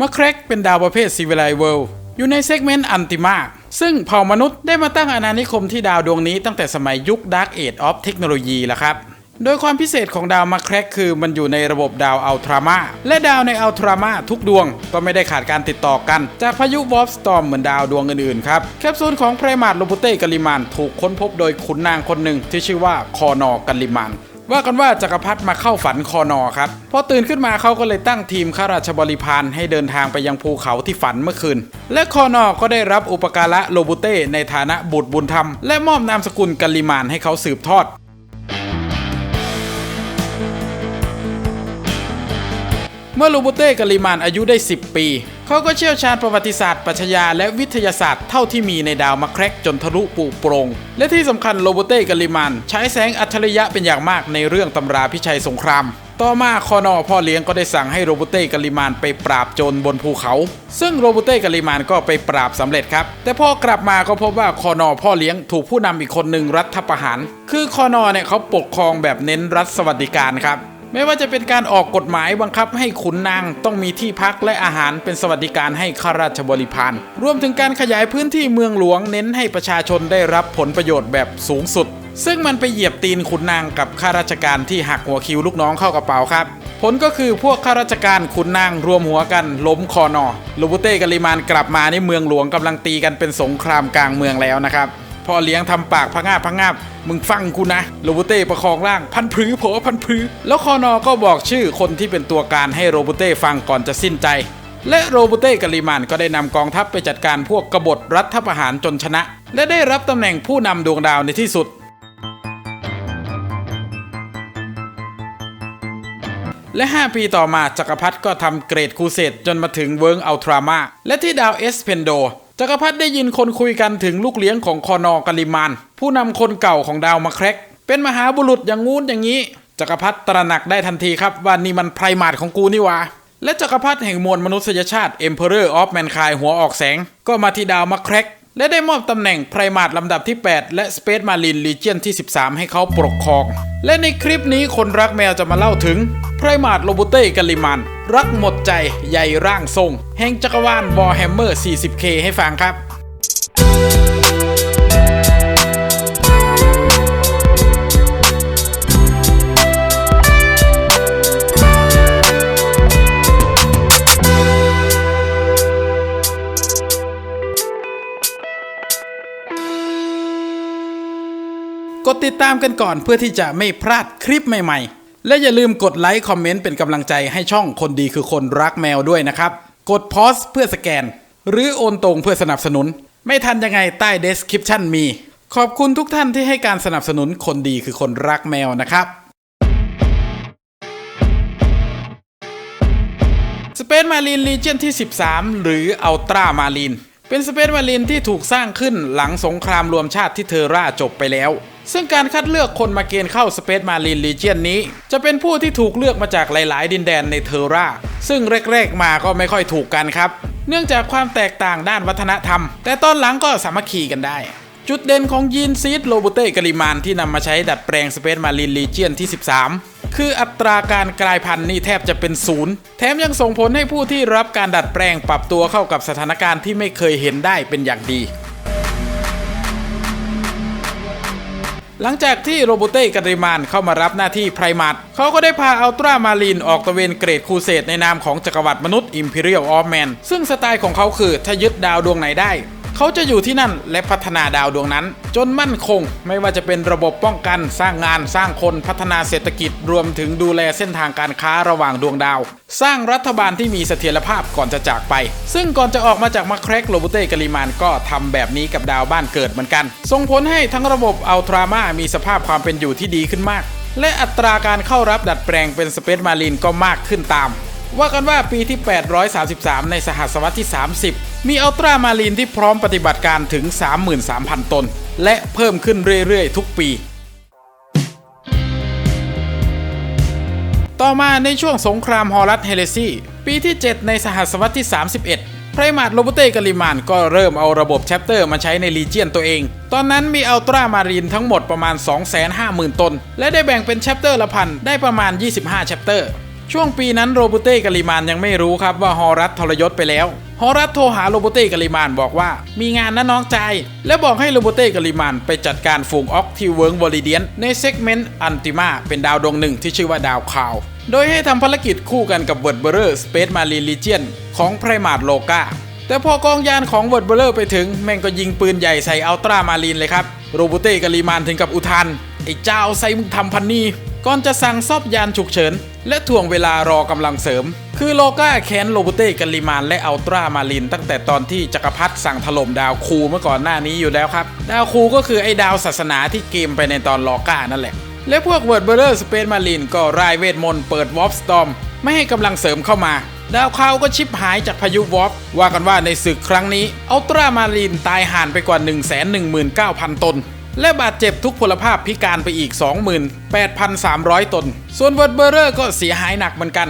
มะแครกเป็นดาวประเภท Civilized World อยู่ในเซกเมนต์อันติมาซึ่งเผ่ามนุษย์ได้มาตั้งอาณานิคมที่ดาวดวงนี้ตั้งแต่สมัยยุค Dark Age of Technology แล้วครับ โดยความพิเศษของดาวมะแครกคือมันอยู่ในระบบดาวอัลตรามาและดาวในอัลตรามาทุกดวง ก็ไม่ได้ขาดการติดต่อกัน จากพายุวอลฟสตอมเหมือนดาวดวงอื่นๆครับแคปซูลของไพรมาตโลบุเต้กาลิมานถูกค้นพบโดยขุนนางคนหนึ่งที่ชื่อว่าคอนอกัลลิมาน ว่ากันว่าจักรพรรดิมาเข้าฝันคอนอครับพอตื่นขึ้นมาเขาก็เลยตั้งทีมข้าราชบริพารให้เดินทางไปยังภูเขาที่ฝันเมื่อคืน และคอนอก็ได้รับอุปการะโลบุเต้ในฐานะบุตรบุญธรรม และมอบนามสกุลกัลลิมานให้เขาสืบทอดเมื่อลูโบเต้กาลิมานอายุได้ 10 ปี เขาก็เชี่ยวชาญประวัติศาสตร์ปรัชญาและวิทยาศาสตร์เท่าที่มีในดาวมะแครกจนทะลุปูโปรง และที่สำคัญโลโบเต้กาลิมานใช้แสงอัจฉริยะเป็นอย่างมากในเรื่องตำราพิชัยสงครามต่อมาคอนอพ่อเลี้ยงก็ได้สั่งให้โรโบเต้กาลิมานไปปราบโจรบนภูเขา ซึ่งโรโบเต้กาลิมานก็ไปปราบสำเร็จครับ แต่พอกลับมาก็พบว่าคอนอพ่อเลี้ยงถูกผู้นำอีกคนหนึ่งรัฐประหาร คือคอนอเนี่ยเขาปกครองแบบเน้นรัฐสวัสดิการครับ ไม่ว่าจะเป็นการออกกฎหมายบังคับให้ขุนนางต้องมีที่พักและอาหารเป็นสวัสดิการให้ข้าราชบริพารรวมถึงการขยายพื้นที่เมืองหลวงเน้นให้ประชาชนได้รับผลประโยชน์แบบสูงสุด ซึ่งมันไปเหยียบตีนขุนนางกับข้าราชการที่หักหัวคิวลูกน้องเข้ากระเป๋าครับ ผลก็คือพวกข้าราชการขุนนางรวมหัวกันล้มคอนอลูบุเต้กาลิมานกลับมาในเมืองหลวงกำลังตีกันเป็นสงครามกลางเมืองแล้วนะครับ พ่อเลี้ยงทำปากพะงาบพะงาบมึงฟังกูนะโรบูเต้ประคองร่างพันพรือโผพันพรือแล้วคอนอก็บอกชื่อคนที่เป็นตัวการให้โรบูเต้ฟังก่อนจะสิ้นใจ และโรบูเต้กาลิมานก็ได้นำกองทัพไปจัดการพวกกบฏรัฐประหารจนชนะ และได้รับตำแหน่งผู้นำดวงดาวในที่สุดและ 5 ปีต่อมาจักรพรรดิก็ทำเกรดคูเซตจนมาถึงเวิร์งอัลตรามาและที่ดาวเอสเพนโด จักรพรรดิได้ยินคนคุยกันถึงลูกเลี้ยงของคอนอกาลิมานผู้นำคนเก่าของดาวมาแครกเป็นมหาบุรุษอย่างงู้นอย่างนี้ จักรพรรดิตระหนักได้ทันทีครับว่านี่มันไพรมาดของกูนี่วะและจักรพรรดิแห่งมวลมนุษยชาติ Emperor of Mankind หัวออกแสง ก็มาที่ดาวมาแครก และได้มอบตำแหน่งไพรมาตลำดับที่ 8 และสเปซมารินลีเจียนที่ 13 ให้เขาปกครอง และในคลิปนี้คนรักแมวจะมาเล่าถึง ไพรมาตโรบูเต้กาลิมัน รักหมดใจใหญ่ร่างทรง แห่งจักรวาลวอร์แฮมเมอร์ 40K ให้ฟังครับ ติดตามกันก่อนเพื่อที่จะไม่พลาดคลิปใหม่ ๆ และอย่าลืมกดไลค์คอมเมนต์เป็นกำลังใจให้ช่องคนดีคือคนรักแมวด้วยนะครับ กดพอสเพื่อสแกน หรือโอนตรงเพื่อสนับสนุน ไม่ทันยังไงใต้ description มี ขอบคุณทุกท่านที่ให้การสนับสนุนคนดีคือคนรักแมวนะครับ Space Marine Legion ที่ 13 หรือ Ultra Marine เป็น Space Marine ที่ถูกสร้างขึ้นหลังสงครามรวมชาติที่เทอร่าจบไปแล้ว ซึ่งการคัดเลือกคนมาเกณฑ์เข้า Space Marine Legion นี้ จะเป็นผู้ที่ถูกเลือกมาจากหลาย ๆ ดินแดนในเทอร่า ซึ่งแรก ๆ มาก็ไม่ค่อยถูกกันครับ เนื่องจากความแตกต่างด้านวัฒนธรรม แต่ตอนหลังก็สามัคคีกันได้ จุดเด่นของยีนซีดโลโบเต้กาลิมานที่นำมาใช้ดัดแปลง Space Marine Legion ที่ 13คืออัตราการกลายพันธุ์นี่แทบจะเป็นศูนย์ แถมยังส่งผลให้ผู้ที่รับการดัดแปลงปรับตัวเข้ากับสถานการณ์ที่ไม่เคยเห็นได้เป็นอย่างดี หลังจากที่โรโบเต้การิมานเข้ามารับหน้าที่ไพรมาตเขาก็ได้พาอัลตรามารีนออกตะเวนเกรดคูเซตในนามของจักรวรรดิมนุษย์อิมพีเรียลออฟแมนซึ่งสไตล์ของเขาคือถ้ายึดดาวดวงไหนได้ เขาจะอยู่ที่นั่นและพัฒนาดาวดวงนั้น จนมั่นคงไม่ว่าจะเป็นระบบป้องกันสร้างงานสร้างคนพัฒนาเศรษฐกิจรวมถึงดูแลเส้นทางการค้าระหว่างดวงดาว สร้างรัฐบาลที่มีเสถียรภาพก่อนจะจากไป ซึ่งก่อนจะออกมาจากมาแครกโลบุเต้กาลิมานก็ทำแบบนี้กับดาวบ้านเกิดเหมือนกัน ส่งผลให้ทั้งระบบอัลตรามามีสภาพความเป็นอยู่ที่ดีขึ้นมาก และอัตราการเข้ารับดัดแปลงเป็นสเปซมารีนก็มากขึ้นตาม ว่ากันว่าปีที่ 833 ในสหัสวรรษที่ 30 มีอัลตรามารีนที่พร้อมปฏิบัติการถึง 33,000 ตน และเพิ่มขึ้นเรื่อยๆ ทุกปี ต่อมาในช่วงสงครามฮอลัสเฮเลซีปีที่ 7 ในสหัสวรรษที่ 31 ไพรมาตโลโบเต้กาลิมานก็เริ่มเอาระบบแชปเตอร์มาใช้ในลีเจียนตัวเอง ตอนนั้นมีอัลตรามารีนทั้งหมดประมาณ 250,000 ตน และได้แบ่งเป็นแชปเตอร์ละพันได้ประมาณ 25 แชปเตอร์ ช่วงปีนั้นโรบูเต้กาลิมานยังไม่รู้ครับว่าฮอรัสทรยศไปแล้ว ฮอรัสโทรหาโรบูเต้กาลิมานบอกว่า มีงานนะน้องใจ และบอกให้โรบูเต้กาลิมานไปจัดการฝูงออกที่เวิร์งวอลิเดียน ในเซกเมนต์อันติมาเป็นดาวดวงหนึ่งที่ชื่อว่าดาวคาว โดยให้ทำภารกิจคู่กันกับเวิร์ดเบอร์สเปซมารีลิเจียนของไพรมาดโลกาแต่พอกองยานของเวิร์ดเบอร์ไปถึงแม่งก็ยิงปืนใหญ่ใส่อัลตรามารีนเลยครับโรบูเต้กาลิมานถึงกับอุทานไอ้เจ้าใส่มึงทำพันนี่ ก่อนจะสั่งซอบยานฉุกเฉิน และถ่วงเวลารอกำลังเสริม คือโลกาแคนโรบูเต้กาลิมานและอัลตรามารีนตั้งแต่ตอนที่จักรพรรดิสั่งถล่มดาวคูเมื่อก่อนหน้านี้อยู่แล้วครับ ดาวคูก็คือไอ้ดาวศาสนาที่เกมไปในตอนโลกานั่นแหละ และพวกเวิร์ดเบอร์สเปซมารีนก็รายเวทมนต์เปิดวอฟสตอมไม่ให้กำลังเสริมเข้ามาดาวเคราก็ชิบหายจากพายุวอฟว่ากันว่าในศึกครั้งนี้อัลตรามารีนตายห่านไปกว่า 119,000 ตน และบาดเจ็บทุกพลภาพพิการไปอีก 28,300 ตน ส่วนเวิร์ดเบอร์ก็เสียหายหนักเหมือนกัน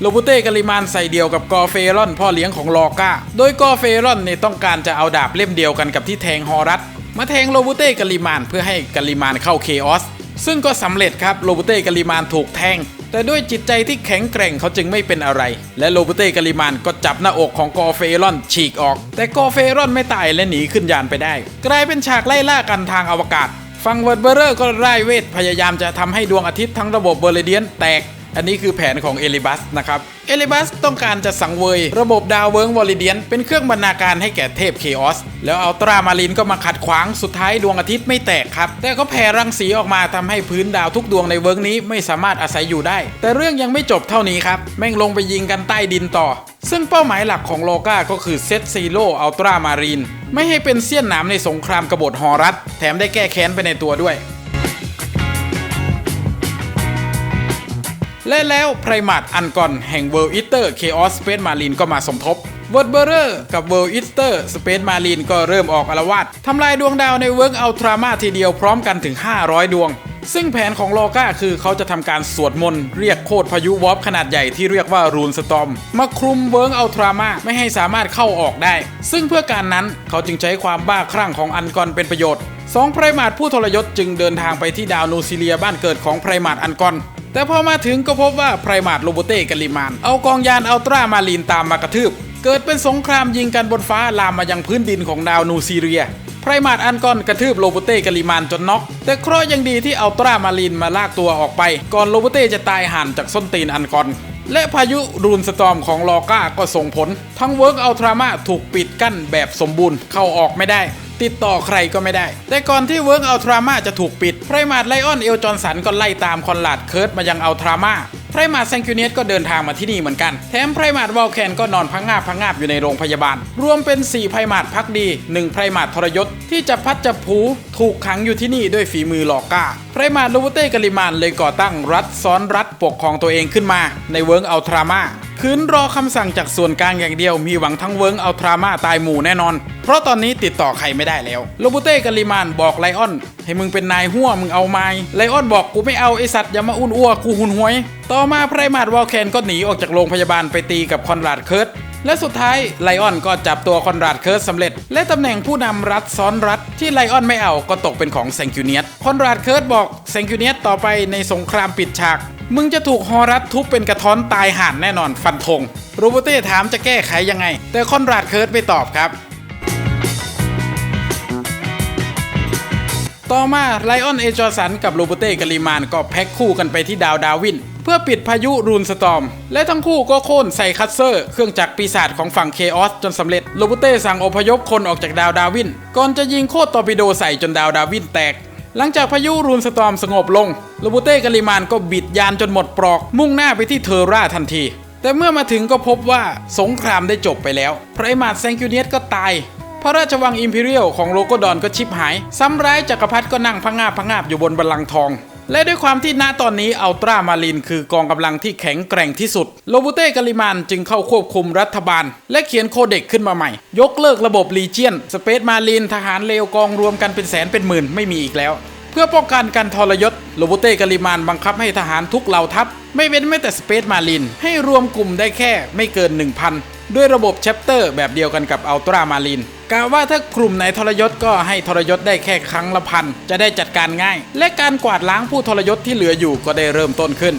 โลบูเต้กาลิมานใส่เดียวกับกอเฟรอนพ่อเลี้ยงของลอกาโดยกอเฟรอนเนี่ยต้องการจะเอาดาบเล่มเดียวกันกับที่แทงฮอรัสมาแทงโลบูเต้กาลิมานเพื่อให้กาลิมานเข้าเคออส ซึ่งก็สำเร็จครับโลบูเต้กาลิมานถูกแทง แต่ด้วยจิตใจที่แข็งแกร่งเขาจึงไม่เป็นอะไร และโลบูเต้กาลิมานก็จับหน้าอกของกอเฟรอนฉีกออก แต่กอเฟรอนไม่ตายและหนีขึ้นยานไปได้ กลายเป็นฉากไล่ล่ากันทางอวกาศ ฟังเวิร์ดเบอร์ก็ไล่เวทพยายามจะทำให้ดวงอาทิตย์ทั้งระบบเบอร์เรเดียนแตก อันนี้คือแผนของเอลิบัสนะครับ เอลิบัสต้องการจะสังเวย ระบบดาวเวิร์งวอลิเดียน เป็นเครื่องบรรณาการให้แก่เทพเคออส แล้วอัลตรามารินก็มาขัดขวางสุดท้ายดวงอาทิตย์ไม่แตกครับ แต่ก็แผ่รังสีออกมาทำให้พื้นดาวทุกดวงในเวิร์งนี้ไม่สามารถอาศัยอยู่ได้ แต่เรื่องยังไม่จบเท่านี้ครับ แม่งลงไปยิงกันใต้ดินต่อ ซึ่งเป้าหมายหลักของโลกาก็คือเซตซีโร่อัลตรามารีนไม่ให้เป็นเสี้ยนหนามในสงครามกบฏฮอรัสแถมได้แก้แค้นไปในตัวด้วย และแล้วไพรมาดอันกอนแห่งเวิลด์อิเตอร์เคออสสเปซมารีนก็มาสมทบเวิร์ดเบอร์กับเวิลด์อิเตอร์สเปซมารีนก็เริ่มออกอารวาสทำลายดวงดาวในเวิร์กอัลตรามาทีเดียวพร้อมกันถึง 500 ดวง ซึ่งแผนของโลกาคือเขาจะทำการสวดมนต์เรียกโคตรพายุวอฟขนาดใหญ่ที่เรียกว่ารูนสตอมมาคลุมเวิร์กอัลตรามาไม่ให้สามารถเข้าออกได้ ซึ่งเพื่อการนั้นเขาจึงใช้ความบ้าคลั่งของอันกอนเป็นประโยชน์สองไพรมาดผู้ทรยศจึงเดินทางไปที่ดาวนูซิเลียบ้านเกิดของไพรมาดอันกอน แต่พอมาถึงก็พบว่าไพรมาดโลโบเต้กาลิมาน เอากองยานอัลตรามารีนตามมากระทืบ เกิดเป็นสงครามยิงกันบนฟ้าลามมายังพื้นดินของดาวนูซีเรียไพรมาดอันกอนกระทืบโลโบเต้กาลิมานจนน็อก แต่เคราะห์ยังดีที่อัลตรามารีนมาลากตัวออกไป ก่อนโลโบเต้จะตายห่านจากส้นตีนอันกอนและพายุรูนสตอมของลอก้าก็ส่งผล ทั้งเวิร์กอัลตรามาถูกปิดกั้นแบบสมบูรณ์เข้าออกไม่ได้ติดต่อใครก็ไม่ได้ แต่ก่อนที่เวิร์กอัลตรามาจะถูกปิด ไพรมาดไลออนเอลจอนสันก็ไล่ตามคอนลาดเคิร์ตมายังอัลตรามาไพรมาดแซงคิวเนียสก็เดินทางมาที่นี่เหมือนกัน แถมไพรมาดวอลแคนก็นอนพังงาบพังงาบอยู่ในโรงพยาบาล รวมเป็น 4 ไพรมาดพักดี 1 ไพรมาดทรยศ ที่จะพัดจะผูถูกขังอยู่ที่นี่ด้วยฝีมือหลอก้า ไพรมาดโลโบเต้กาลิมานเลยก่อตั้งรัฐซ้อนรัฐปกครองตัวเองขึ้นมา ในเวิร์กอัลตรามา คืนรอคำสั่งจากส่วนกลางอย่างเดียวมีหวังทั้งเวิร์กอัลตรามาตายหมู่แน่นอน เพราะตอนนี้ติดต่อใครไม่ได้แล้วโลโบเต้กาลิมานบอกไลออน ให้มึงเป็นนายหัวมึงเอาไม้ไลออนบอกกูไม่เอาไอสัตว์อย่ามาอุ้นอ้วกูหุนหวย ต่อมาไพรมาดวอลแคนก็หนีออกจากโรงพยาบาลไปตีกับคอนราดเคิร์ตและสุดท้ายไลออนก็จับตัวคอนราดเคิร์ตสำเร็จ และตำแหน่งผู้นำรัฐซ้อนรัฐที่ไลออนไม่เอาก็ตกเป็นของแซงคิวเนียสคอนราดเคิร์ตบอกแซงคิวเนียสต่อไปในสงครามปิดฉาก มึงจะถูกฮอรัสทุบเป็นกระท้อนตายห่านแน่นอนฟันธงโรเบเต้ถามจะแก้ไขยังไง แต่คอนราดเคิร์ตไม่ตอบครับ ต่อมาไลออนเอจอสันกับโรเบเต้กาลิมานก็แพ็คคู่กันไปที่ดาวดาวิน เพื่อปิดพายุรูนสตอม และทั้งคู่ก็โค่นใส่คัตเซอร์ เครื่องจักรปีศาจของฝั่งเคออสจนสำเร็จโรเบเต้สั่งอพยพคนออกจากดาวดาวิน ก่อนจะยิงโคตรตอร์ปิโดใส่จนดาวดาวินแตก หลังจากพายุรูนสตอมสงบลงโรบูเต้กาลิมานก็บิดยานจนหมดปลอก มุ่งหน้าไปที่เทอร่าทันที แต่เมื่อมาถึงก็พบว่าสงครามได้จบไปแล้ว พรมาดแซงคิวเนียสก็ตาย พระราชวังอิมพีเรียลของโลโกดอนก็ชิบหาย ซ้ำร้ายจักรพรรดิก็นั่งพังงาบพังงาบอยู่บนบัลลังก์ทอง และด้วยความที่ณตอนนี้อัลตรามารินคือกองกำลังที่แข็งแกร่งที่สุดโลบูเต้กาลิมานจึงเข้าควบคุมรัฐบาล และเขียนโคเด็กขึ้นมาใหม่ ยกเลิกระบบลีเจียน สเปซมารินทหารเลวกองรวมกันเป็นแสนเป็นหมื่นไม่มีอีกแล้ว เพื่อป้องกันการทรยศโลโบเต้กาลิมานบังคับให้ทหารทุกเหล่าทัพ ไม่เว้นแม้แต่สเปซมารินให้รวมกลุ่มได้แค่ไม่เกิน 1,000 ด้วยระบบแชปเตอร์แบบเดียวกันกับอัลตรามารีนกล่าวว่าถ้ากลุ่มไหนทรยศก็ให้ทรยศได้แค่ครั้งละพัน จะได้จัดการง่าย และการกวาดล้างผู้ทรยศที่เหลืออยู่ก็ได้เริ่มต้นขึ้น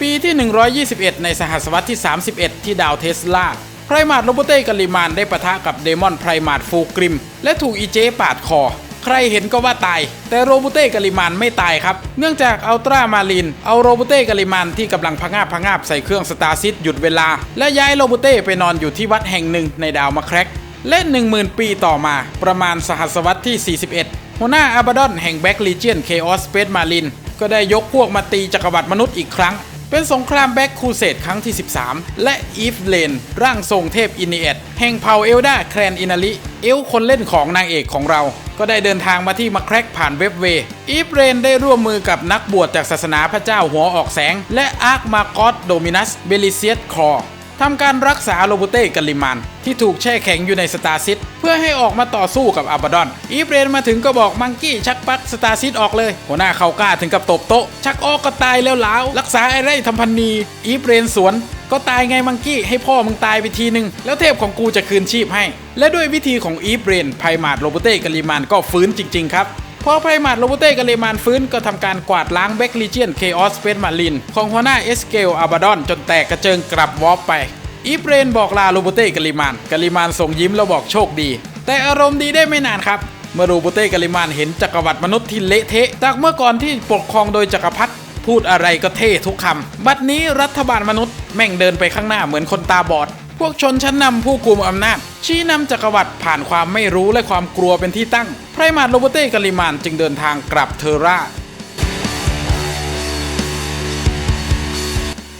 ปีที่ 121 ในสหัสวรรษที่ 31 ที่ดาวเทสลาไพรมาดโรโบเต้กาลิมานได้ปะทะกับเดมอนไพรมาดฟูกริม และถูกอีเจปาดคอ ใครเห็นก็ว่าตาย แต่โรโบเต้กาลิมานไม่ตายครับ เนื่องจากอัลตรามารีนเอาโรโบเต้กาลิมานที่กำลังพะงาบพะงาบใส่เครื่องสตาร์ซิตหยุดเวลา และย้ายโรโบเต้ไปนอนอยู่ที่วัดแห่งหนึ่งในดาวมาแครกและ 10,000 ปีต่อมาประมาณสหัสวรรษที่ 41 หัวหน้าอาบาดอนแห่งแบ็กลีเจียนเคออสเปซมารินก็ได้ยกพวกมาตีจักรวรรดิมนุษย์อีกครั้ง เป็นสงครามแบ็กคูเซตครั้งที่ 13 และอีฟเลน ร่างทรงเทพอินเนียดแห่งเผ่าเอลดาแคลนอินาลิ เอลคนเล่นของนางเอกของเรา ก็ได้เดินทางมาที่มาแครกผ่านเว็บเวอีฟเรนได้ร่วมมือกับนักบวชจากศาสนาพระเจ้าหัวออกแสง และอาร์คมาคอสโดมินัสเบลิเซียสคอ ทำการรักษาโรโบเต้กัลลิมานที่ถูกแช่แข็งอยู่ในสตาร์ซิตเพื่อให้ออกมาต่อสู้กับอาบาดอน อีฟเรนมาถึงก็บอกมังกี้ชักปักสตาร์ซิตออกเลย หัวหน้าเขากล้าถึงกับตบโต๊ะ ชักออกก็ตายแล้วหลาวรักษาไอ้ไรทำพันนีอีฟเรนสวนก็ตายไงมังกี้ให้พ่อมึงตายไปทีนึง แล้วเทพของกูจะคืนชีพให้ และด้วยวิธีของอีฟเรนไพมาดโรโบเต้กัลลิมานก็ฟื้นจริง ๆ ครับ พอไพรมาดโรโบเต้กับเลมานฟื้นก็ทำการกวาดล้างแบ็กลีเจียนเคออสเปซมารินของหัวหน้าเอสเกลอาบาดอนจนแตกกระเจิงกลับวอปไปอีเบรนบอกลาโรโบเต้กับลิมานกาลิมานส่งยิ้มแล้วบอกโชคดี แต่อารมณ์ดีได้ไม่นานครับ เมื่อโรโบเต้กับลิมานเห็นจักรวรรดิมนุษย์ที่เละเทะ จากเมื่อก่อนที่ปกครองโดยจักรพรรดิพูดอะไรก็เท่ทุกคำบัดนี้รัฐบาลมนุษย์แม่งเดินไปข้างหน้าเหมือนคนตาบอด พวกชนชั้นนำผู้กุมอำนาจ ชี้นำจักรวรรดิผ่านความไม่รู้และความกลัวเป็นที่ตั้ง ไพรมาดโรโบเต้กับลิมานจึงเดินทางกลับเทอร่า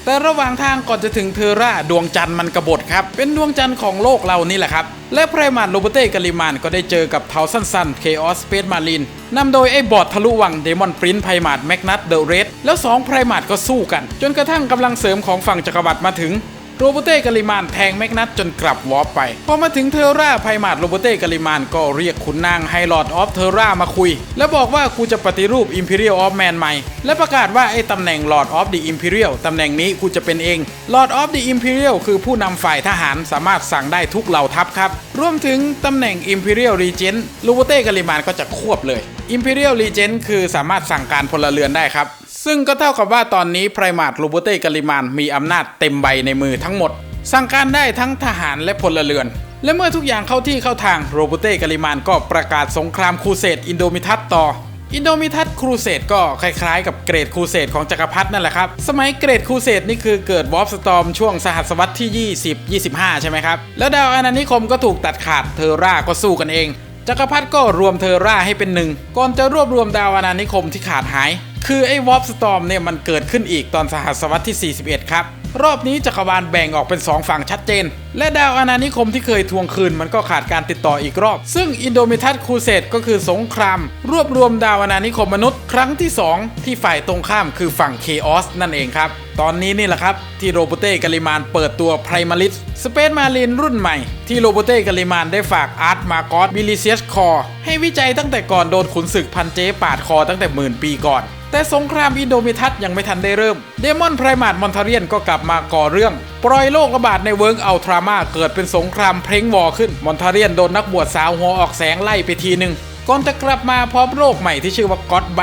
แต่ระหว่างทางก่อนจะถึงเทอร่าดวงจันทร์มันกบฏครับ เป็นดวงจันทร์ของโลกเรานี่แหละครับ และไพรมาดโรเบเต้กาลิมานก็ได้เจอกับเทาสั้นซันเคออสเปซมารินนำโดยไอ้บอดทะลุวังเดมอนปรินไพรมาดแมกนัตเดอะเรดแล้วสองไพรมาดก็สู้กัน จนกระทั่งกำลังเสริมของฝั่งจักรวรรดิมาถึง โรโบเต้กาลิมานแทงแมกนัตจนกลับวอร์ปไป พอมาถึงเทอร่าไพมาดโรโบเต้กาลิมานก็เรียกขุนนางไฮลอดออฟเทอร่ามาคุย แล้วบอกว่ากูจะปฏิรูป Imperial of Man ใหม่ และประกาศว่าไอ้ตำแหน่ง Lord of the Imperial ตำแหน่งนี้กูจะเป็นเอง Lord of the Imperial คือผู้นำฝ่ายทหารสามารถสั่งได้ทุกเหล่าทัพครับรวมถึงตำแหน่ง Imperial Regent โรโบเต้กาลิมานก็จะควบเลย Imperial Regent คือสามารถสั่งการพลเรือนได้ครับ ซึ่งก็เท่ากับว่าตอนนี้ไพรมาดโรโบเต้กาลิมานมีอำนาจเต็มใบในมือทั้งหมด สั่งการได้ทั้งทหารและพลเรือน และเมื่อทุกอย่างเข้าที่เข้าทางโรโบเต้กาลิมานก็ประกาศสงครามครูเสดอินโดมิทัสต่ออินโดมิทัสครูเสดก็คล้ายๆ กับเกรดครูเสดของจักรพรรดินั่นแหละครับ สมัยเกรดครูเสดนี่คือเกิดวอร์ปสตอมช่วงสหัสวรรษที่ 20 25 ใช่ไหมครับ แล้วดาวอาณานิคมก็ถูกตัดขาดเทอร่าก็สู้กันเอง จักรพรรดิก็รวมเทอร่าให้เป็นหนึ่งก่อนจะรวบรวมดาวอาณานิคมที่ขาดหาย คือไอ้วอปสตอมเนี่ยมันเกิดขึ้นอีกตอนสหัสวรรษที่ 41 ครับ รอบนี้จักรวาลแบ่งออกเป็น 2 ฝั่งชัดเจน และดาวอาณานิคมที่เคยทวงคืนมันก็ขาดการติดต่ออีกรอบ ซึ่งอินโดมิทัสครูเสดก็คือสงคราม รวบรวมดาวอาณานิคมมนุษย์ ครั้งที่ 2 ที่ฝ่ายตรงข้ามคือฝั่งเคออสนั่นเองครับ ตอนนี้นี่แหละครับ ที่โรโบเต้กาลิมานเปิดตัวไพรมาริสสเปซมารีนรุ่นใหม่ ที่โรโบเต้กาลิมานได้ฝากอาร์ตมาร์กอสบิลิเซียสคอให้วิจัยตั้งแต่ก่อนโดนขุนศึกพันเจปาดคอตั้งแต่หมื่นปีก่อน แต่สงครามอินโดมิทัสยังไม่ทันได้เริ่ม เดมอนไพรมาดมอนทาเรียนก็กลับมาก่อเรื่อง ปล่อยโรคระบาดในเวิร์กอัลทรามาเกิดเป็นสงครามเพลงวอขึ้น มอนทาเรียนโดนนักบวชสาวหัวออกแสงไล่ไปทีหนึ่งก่อนจะกลับมาพร้อมโรคใหม่ที่ชื่อว่าก็อดไบ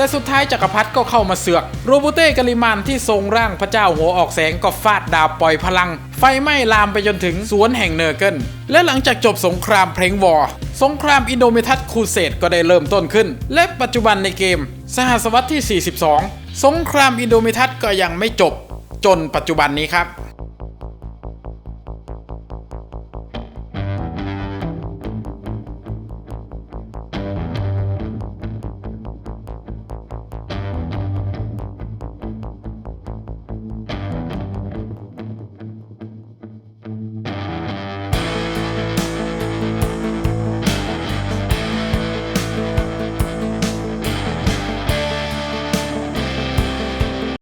แต่สุดท้ายจักรพรรดิก็เข้ามาเสือก โรบูเต้กาลิมานที่ทรงร่างพระเจ้าหัวออกแสงก็ฟาดดาบปล่อยพลัง ไฟไหม้ลามไปจนถึงสวนแห่งเนอร์เกิลและหลังจากจบสงครามเพลงวอร์สงครามอินโดเมทัสครูเสดก็ได้เริ่มต้นขึ้น และปัจจุบันในเกม สหัสวรรษที่ 42 สงครามอินโดเมทัสก็ยังไม่จบ จนปัจจุบันนี้ครับ